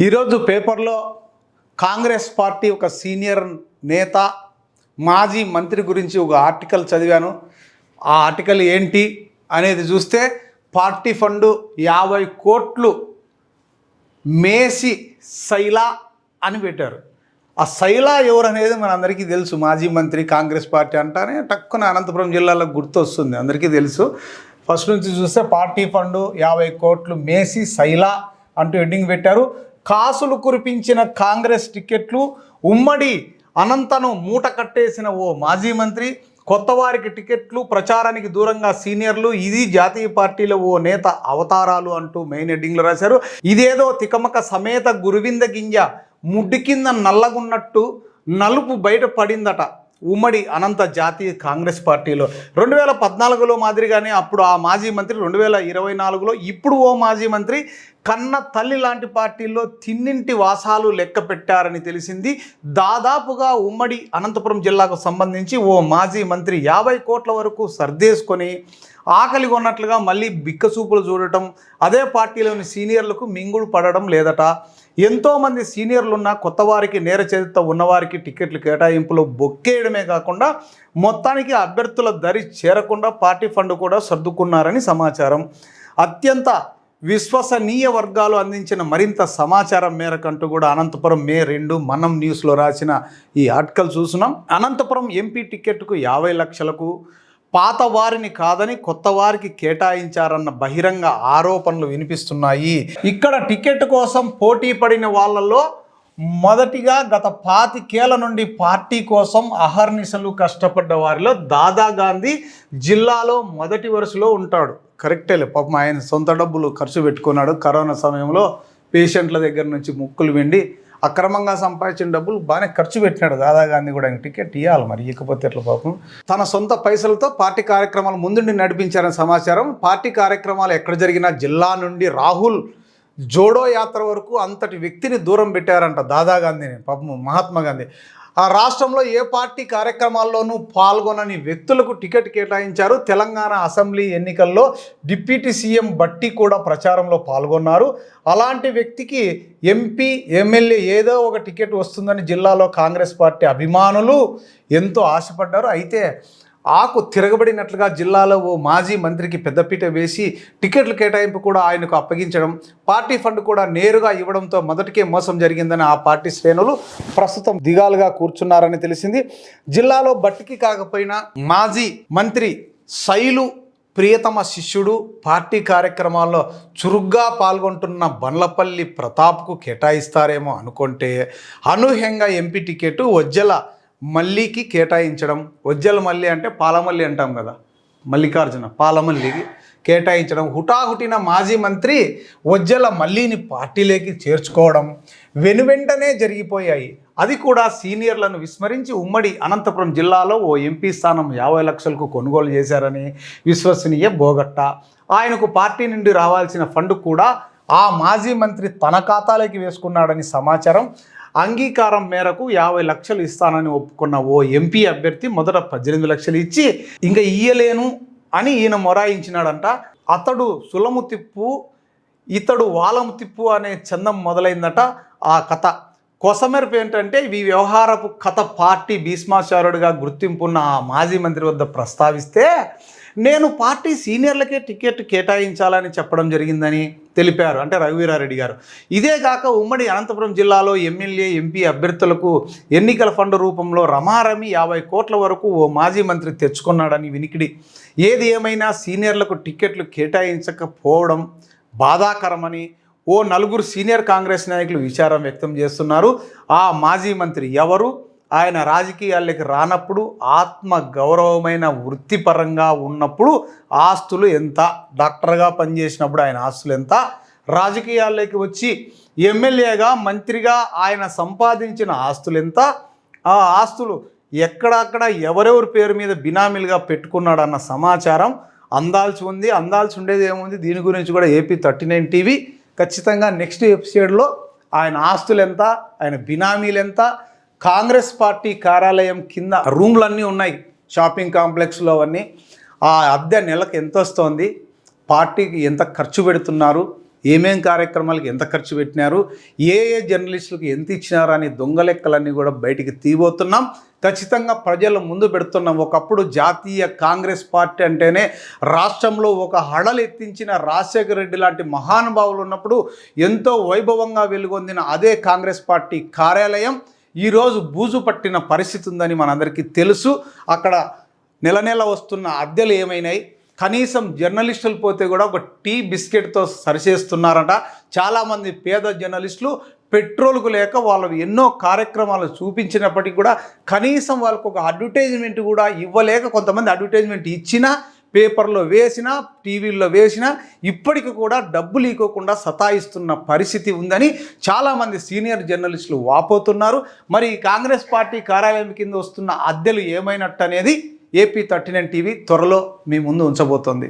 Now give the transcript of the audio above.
ఈరోజు పేపర్లో కాంగ్రెస్ పార్టీ ఒక సీనియర్ నేత మాజీ మంత్రి గురించి ఒక ఆర్టికల్ చదివాను. ఆ ఆర్టికల్ ఏంటి అనేది చూస్తే పార్టీ ఫండు యాభై కోట్లు మేసి శైలా అని పెట్టారు. ఆ శైలా ఎవరు అనేది తెలుసు. మాజీ మంత్రి కాంగ్రెస్ పార్టీ అంటానే టక్కున అనంతపురం జిల్లాలో గుర్తొస్తుంది. అందరికీ తెలుసు. ఫస్ట్ నుంచి చూస్తే పార్టీ ఫండు యాభై కోట్లు మేసి శైలా అంటూ హెడ్డింగ్ పెట్టారు. కాసులు కురిపించిన కాంగ్రెస్ టికెట్లు ఉమ్మడి అనంతను మూట కట్టేసిన ఓ మాజీ మంత్రి కొత్త వారికి టికెట్లు ప్రచారానికి దూరంగా సీనియర్లు ఇది జాతీయ పార్టీలో ఓ నేత అవతారాలు అంటూ మెయిన్ హెడ్డింగ్లో రాశారు. ఇదేదో తికమక సమేత గురువింద గింజ ముడ్డి కింద నల్లగున్నట్టు నలుపు బయట పడిందట. ఉమ్మడి అనంత జాతీయ కాంగ్రెస్ పార్టీలో రెండు వేల పద్నాలుగులో మాదిరిగానే అప్పుడు ఆ మాజీ మంత్రి రెండు వేల ఇరవై నాలుగులో ఇప్పుడు ఓ మాజీ మంత్రి కన్న తల్లి లాంటి పార్టీల్లో తిన్నింటి వాసాలు లెక్క పెట్టారని తెలిసింది. దాదాపుగా ఉమ్మడి అనంతపురం జిల్లాకు సంబంధించి ఓ మాజీ మంత్రి యాభై కోట్ల వరకు సర్దేసుకొని ఆకలి కొన్నట్లుగా మళ్ళీ బిక్కసూపులు చూడటం అదే పార్టీలోని సీనియర్లకు మింగుడు పడడం లేదట. ఎంతోమంది సీనియర్లు ఉన్న కొత్త వారికి నేర చరిత్ర ఉన్నవారికి టికెట్లు కేటాయింపులు బొక్కేయడమే కాకుండా మొత్తానికి అభ్యర్థుల దరి చేరకుండా పార్టీ ఫండ్ కూడా సర్దుకున్నారని సమాచారం. అత్యంత విశ్వసనీయ వర్గాలు అందించిన మరింత సమాచారం మేరకంటూ కూడా అనంతపురం మే రెండు మనం న్యూస్లో రాసిన ఈ ఆర్టికల్ చూస్తున్నాం. అనంతపురం ఎంపీ టికెట్కు యాభై లక్షలకు పాత వారిని కాదని కొత్త వారికి కేటాయించారన్న బహిరంగ ఆరోపణలు వినిపిస్తున్నాయి. ఇక్కడ టికెట్ కోసం పోటీ పడిన వాళ్ళలో మొదటిగా గత పాతికేళ్ళ నుండి పార్టీ కోసం అహర్నిశలు కష్టపడ్డ వారిలో దాదా గాంధీ జిల్లాలో మొదటి వరుసలో ఉంటాడు. కరెక్టేలే పాపం ఆయన సొంత డబ్బులు ఖర్చు పెట్టుకున్నాడు. కరోనా సమయంలో పేషెంట్ల దగ్గర నుంచి ముక్కులు వెండి అక్రమంగా సంపాదించిన డబ్బులు బాగానే ఖర్చు పెట్టినాడు దాదా గాంధీ కూడా ఆయన టికెట్ ఇవ్వాలి మరి ఇకపోతే ఎట్లా పాపం? తన సొంత పైసలతో పార్టీ కార్యక్రమాలు ముందుండి నడిపించారని సమాచారం. పార్టీ కార్యక్రమాలు ఎక్కడ జరిగినా జిల్లా నుండి రాహుల్ జోడో యాత్ర వరకు అంతటి వ్యక్తిని దూరం పెట్టారంట దాదా గాంధీని పాపం మహాత్మా గాంధీ. ఆ రాష్ట్రంలో ఏ పార్టీ కార్యక్రమాల్లోనూ పాల్గొనని వ్యక్తులకు టికెట్ కేటాయించారు. తెలంగాణ అసెంబ్లీ ఎన్నికల్లో డిప్యూటీ సీఎం బట్టి కూడా ప్రచారంలో పాల్గొన్నారు. అలాంటి వ్యక్తికి ఎంపీ ఎమ్మెల్యే ఏదో ఒక టికెట్ వస్తుందని జిల్లాలో కాంగ్రెస్ పార్టీ అభిమానులు ఎంతో ఆశపడ్డారు. అయితే ఆకు తిరగబడినట్లుగా జిల్లాలో ఓ మాజీ మంత్రికి పెద్దపీట వేసి టికెట్ల కేటాయింపు కూడా ఆయనకు అప్పగించడం పార్టీ ఫండ్ కూడా నేరుగా ఇవ్వడంతో మొదటికే మోసం జరిగిందని ఆ పార్టీ శ్రేణులు ప్రస్తుతం దిగాలుగా కూర్చున్నారని తెలిసింది. జిల్లాలో బట్టికి కాకపోయినా మాజీ మంత్రి శైలు ప్రియతమ శిష్యుడు పార్టీ కార్యక్రమాల్లో చురుగ్గా పాల్గొంటున్న బండ్లపల్లి ప్రతాప్కు కేటాయిస్తారేమో అనుకుంటే అనూహ్యంగా ఎంపీ టికెట్ వజ్జల మల్లికి కేటాయించడం వజ్జల మల్లి అంటే పాలమల్లి అంటాం కదా మల్లికార్జున పాలమల్లికి కేటాయించడం హుటాహుటిన మాజీ మంత్రి వజ్జల మల్లిని పార్టీలోకి చేర్చుకోవడం వెనువెంటనే జరిగిపోయాయి. అది కూడా సీనియర్లను విస్మరించి ఉమ్మడి అనంతపురం జిల్లాలో ఓ ఎంపీ స్థానం యాభై లక్షలకు కొనుగోలు చేశారని విశ్వసనీయ బోగట్ట. ఆయనకు పార్టీ నుండి రావాల్సిన ఫండ్ కూడా ఆ మాజీ మంత్రి తన ఖాతాలోకి వేసుకున్నాడని సమాచారం అంగీకారం మేరకు యాభై లక్షలు ఇస్తానని ఒప్పుకున్న ఓ ఎంపీ అభ్యర్థి మొదట పద్దెనిమిది లక్షలు ఇచ్చి ఇంకా ఇయ్యలేను అని ఈయన మొరాయించినాడంట. అతడు సులము తిప్పు ఇతడు వాలము తిప్పు అనే చందం మొదలైందట ఆ కథ. కొసమెరుపు ఏంటంటే ఈ వ్యవహారపు కథ పార్టీ భీష్మాచారుడిగా గుర్తింపున్న ఆ మాజీ మంత్రి వద్ద ప్రస్తావిస్తే నేను పార్టీ సీనియర్లకే టికెట్ కేటాయించాలని చెప్పడం జరిగిందని తెలిపారు. అంటే రఘువీరారెడ్డి గారు. ఇదే కాక ఉమ్మడి అనంతపురం జిల్లాలో ఎమ్మెల్యే ఎంపీ అభ్యర్థులకు ఎన్నికల ఫండ్ రూపంలో రమారమి యాభై కోట్ల వరకు ఓ మాజీ మంత్రి తెచ్చుకున్నాడని వినికిడి. ఏది ఏమైనా సీనియర్లకు టికెట్లు కేటాయించకపోవడం బాధాకరమని ఓ నలుగురు సీనియర్ కాంగ్రెస్ నాయకులు విచారం వ్యక్తం చేస్తున్నారు. ఆ మాజీ మంత్రి ఎవరు? ఆయన రాజకీయాల్లోకి రానప్పుడు ఆత్మ గౌరవమైన వృత్తిపరంగా ఉన్నప్పుడు ఆస్తులు ఎంత? డాక్టర్గా పనిచేసినప్పుడు ఆయన ఆస్తులు ఎంత? రాజకీయాల్లోకి వచ్చి ఎమ్మెల్యేగా మంత్రిగా ఆయన సంపాదించిన ఆస్తులు ఎంత? ఆ ఆస్తులు ఎక్కడక్కడ ఎవరెవరి పేరు మీద బినామీలుగా పెట్టుకున్నాడన్న సమాచారం అందాల్సి ఉంది. అందాల్సి ఉండేది ఏముంది? దీని గురించి కూడా ఏపీ థర్టీ నైన్ టీవీ ఖచ్చితంగా నెక్స్ట్ ఎపిసోడ్లో ఆయన ఆస్తులు ఎంత ఆయన బినామీలు ఎంత కాంగ్రెస్ పార్టీ కార్యాలయం కింద రూమ్లన్నీ ఉన్నాయి షాపింగ్ కాంప్లెక్స్లో అవన్నీ. ఆ అద్దె నెలకు ఎంత వస్తోంది పార్టీకి ఎంత ఖర్చు పెడుతున్నారు ఏమేం కార్యక్రమాలకు ఎంత ఖర్చు పెట్టినారు ఏ ఏ జర్నలిస్టులకు ఎంత ఇచ్చినారు అనే దొంగ లెక్కలన్నీ కూడా బయటికి తీయబోతున్నాం. ఖచ్చితంగా ప్రజలు ముందు పెడుతున్నాం ఒకప్పుడు జాతీయ కాంగ్రెస్ పార్టీ అంటేనే రాష్ట్రంలో ఒక హడలు ఎత్తించిన రాజశేఖర రెడ్డి లాంటి మహానుభావులు ఉన్నప్పుడు ఎంతో వైభవంగా వెలుగొందిన అదే కాంగ్రెస్ పార్టీ కార్యాలయం ఈరోజు బూజు పట్టిన పరిస్థితి ఉందని మనందరికీ తెలుసు. అక్కడ నెల నెల వస్తున్న అద్దెలు ఏమైనాయి కనీసం జర్నలిస్టులు పోతే కూడా ఒక టీ బిస్కెట్తో సరిచేస్తున్నారట. చాలామంది పేద జర్నలిస్టులు పెట్రోల్కు లేక వాళ్ళు ఎన్నో కార్యక్రమాలు చూపించినప్పటికీ కూడా కనీసం వాళ్ళకు ఒక అడ్వర్టైజ్మెంట్ కూడా ఇవ్వలేక కొంతమంది అడ్వర్టైజ్మెంట్ ఇచ్చినా పేపర్లో వేసినా టీవీల్లో వేసినా ఇప్పటికి కూడా డబ్బులు ఇవ్వకుండా సతాయిస్తున్న పరిస్థితి ఉందని చాలామంది సీనియర్ జర్నలిస్టులు వాపోతున్నారు. మరి కాంగ్రెస్ పార్టీ కార్యాలయం కింద వస్తున్న అద్దెలు ఏమైనట్టు అనేది ఏపీ థర్టీ నైన్ టీవీ త్వరలో మీ ముందు ఉంచబోతోంది.